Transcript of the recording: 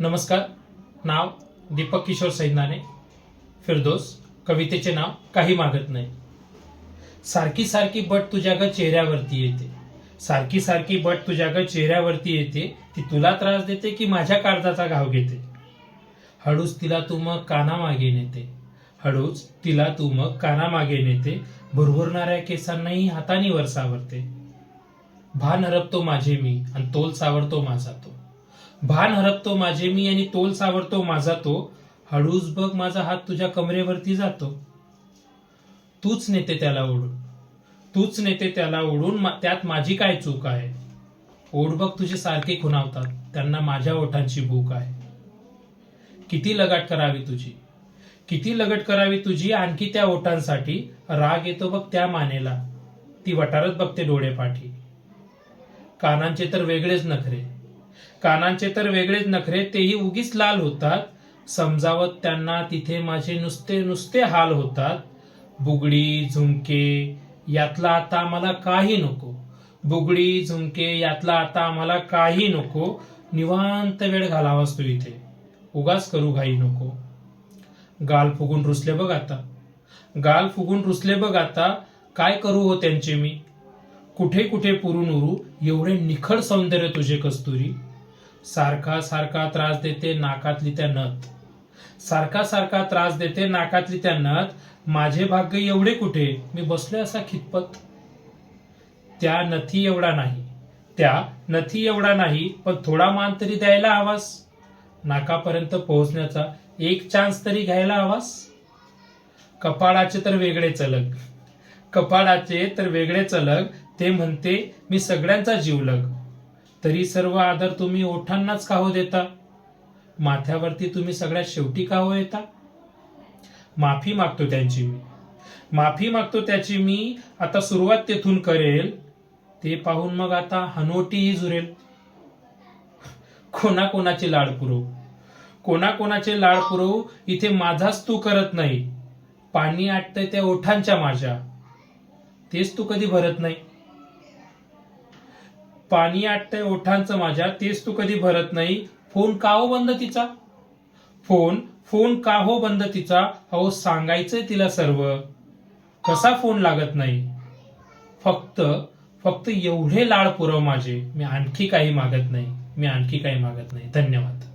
नमस्कार नाव दीपक किशोर सैनाने फिरदोस कवितेचे नाव काही मागत नाही. सारखी सारखी बट तुझ्या ग चेहऱ्यावरती येते. सारखी सारखी बट तुझ्या ग चेहऱ्यावरती येते ती तुला त्रास देते की माझ्या काळजाचा घाव घेते. हळूच तिला तू मग कानामागे नेते. हळूच तिला तू मग कानामागे नेते. भुरभुरणाऱ्या केसांनाही हाताने वर सावरते. भान हरपतो माझे मी आणि तोल सावरतो माझा तो. भान हरपतो माझे मी आणि तोल सावरतो माझा तो. हळूच बघ माझा हात तुझ्या कमरेवरती जातो. तूच नेते त्याला ओढून. तूच नेते त्याला ओढून मा- त्यात माझी काय चूक आहे? ओढ बघ तुझे सारखे खुणावतात. त्यांना माझ्या ओठांची भूक आहे. किती लगाट करावी तुझी? किती लगट करावी तुझी आणखी त्या ओठांसाठी? राग येतो बघ त्या मानेला. ती वटारत बघते डोळे पाठी कानांचे तर वेगळेच नखरे. कानांचे तर वेगळेच नखरे तेही उगीच लाल होतात. समजावत त्यांना तिथे माझे नुसते नुसते हाल होतात. बुगडी झुमके यातला आता मला काही नको. बुगडी झुमके यातला आता आम्हाला काही नको. निवांत वेळ घालावास तू इथे. उगाच करू घाई नको. गाल फुगून रुसले बघ आता. गाल फुगून रुसले बघ आता. काय करू हो त्यांचे मी? कुठे कुठे पुरून उरू एवढे निखळ सौंदर्य तुझे कस्तुरी. सारखा सारखा त्रास देते नाकातली त्या नथ. सारखा सारखा त्रास देते नाकातली त्या नथ. माझे भाग्य एवढे कुठे? मी बसलोय असा खितपत. त्या नथी एवढा नाही. त्या नथी एवढा नाही पण थोडा मान तरी द्यायला हवास नाकापर्यंत पोहोचण्याचा एक चान्स तरी घ्यायला हवास कपाळाचे तर वेगळे चलक कपाळाचे तर वेगळेच अलग ते म्हणते मी सगळ्यांचा जीवलग तरी सर्व आदर तुम्ही ओठांनाच का हो देता? माथ्यावरती तुम्ही सगळ्यात शेवटी का हो येता? माफी मागतो त्यांची मी. माफी मागतो त्याची मी. आता सुरुवात तेथून करेल. ते पाहून मग आता हनोटीही जुरेल कोणाकोणाचे लाड पुरवू कोणाकोणाचे लाड पुरवू इथे माझाच तू करत नाही. पाणी आटतंय त्या ओठांच्या माझ्या. तेच तू कधी भरत नाही. पाणी आटतंय ओठांचं माझ्या तेच तू कधी भरत नाही. फोन का हो बंद तिचा? फोन फोन का हो बंद तिचा? अहो सांगायचंय तिला सर्व. कसा फोन लागत नाही? फक्त फक्त एवढे लाड पुरव माझे. मी आणखी काही मागत नाही. मी आणखी काही मागत नाही. धन्यवाद.